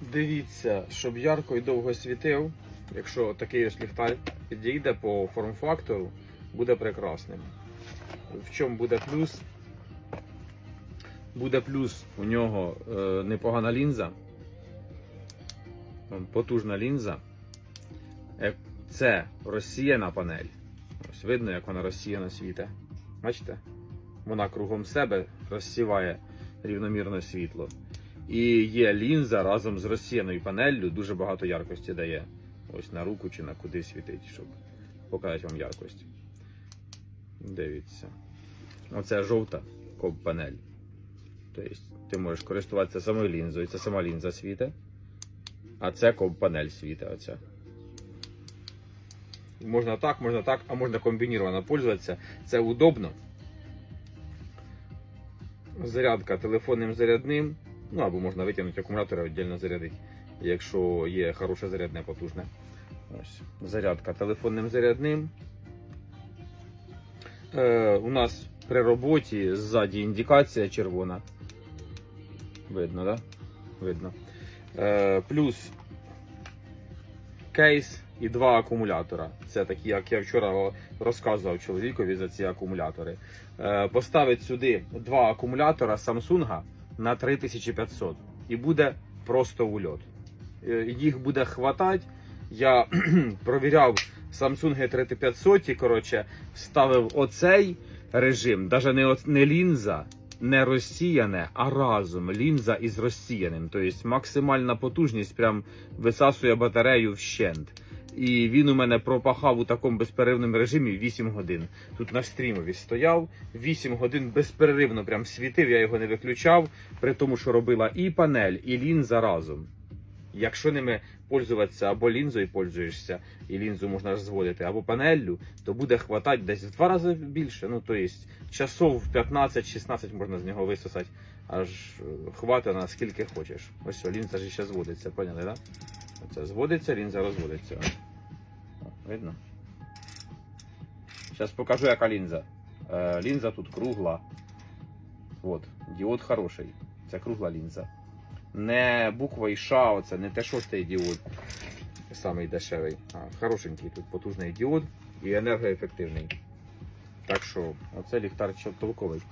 Дивіться, щоб ярко і довго світив, якщо такий ось ліхтар підійде по форм-фактору, буде прекрасним. В чому буде плюс? Буде плюс у нього е, непогана лінза, потужна лінза. Е, Це розсіяна панель. Ось видно, як вона розсіяна світе. Бачите? Вона кругом себе розсіває рівномірно світло. І є лінза разом з розсіяною панеллю, дуже багато яркості дає. Ось на руку чи на куди світить, щоб показати вам яркость. Дивіться. Оце жовта коп-панель. Тобто ти можеш користуватися самою лінзою, це сама лінза світе. А це коп-панель світе. Оця. Можна так, можна так, а можна комбіновано пользуватися. Це удобно. Зарядка телефонним зарядним. Ну або можна витягнути акумулятор і віддільно зарядити, якщо є хороше зарядне потужне. Ось. Зарядка телефонним зарядним. Е, у нас при роботі ззаді індикація червона. Видно. Да? Видно. Е, плюс кейс і два акумулятора. Це такі, як я вчора розказував чоловікові за ці акумулятори. Е, поставить сюди два акумулятора Samsung на 3500 і буде просто ульот. Е, Їх буде хватати. Я провіряв Samsung 3500, коротше, ставив оцей режим, навіть не, не лінза, не розсіяне, а разом лінза із розсіяним. Тобто максимальна потужність прям висасує батарею вщент. І він у мене пропахав у такому безперервному режимі 8 годин. Тут на стрімові стояв 8 годин безперервно прям світив, я його не виключав, при тому, що робила і панель, і лінза разом. Якщо ними пользуватися або лінзою пользуєшся, і лінзу можна ж зводити, або панеллю, то буде хватати десь в два рази більше. Ну, тобто часов 15-16 можна з нього висосати, аж е, хватить на скільки хочеш. Ось що, лінза ж ще зводиться, поняли, так? Да? Оце зводиться, лінза розводиться. Видно? Зараз покажу, яка лінза. Е, лінза тут кругла. От, діод хороший. Це кругла лінза. Не буква і ша, оце не те шостий діод. Самий дешевий. А хорошенький тут потужний діод і енергоефективний. Так що, оце ліхтар толковий.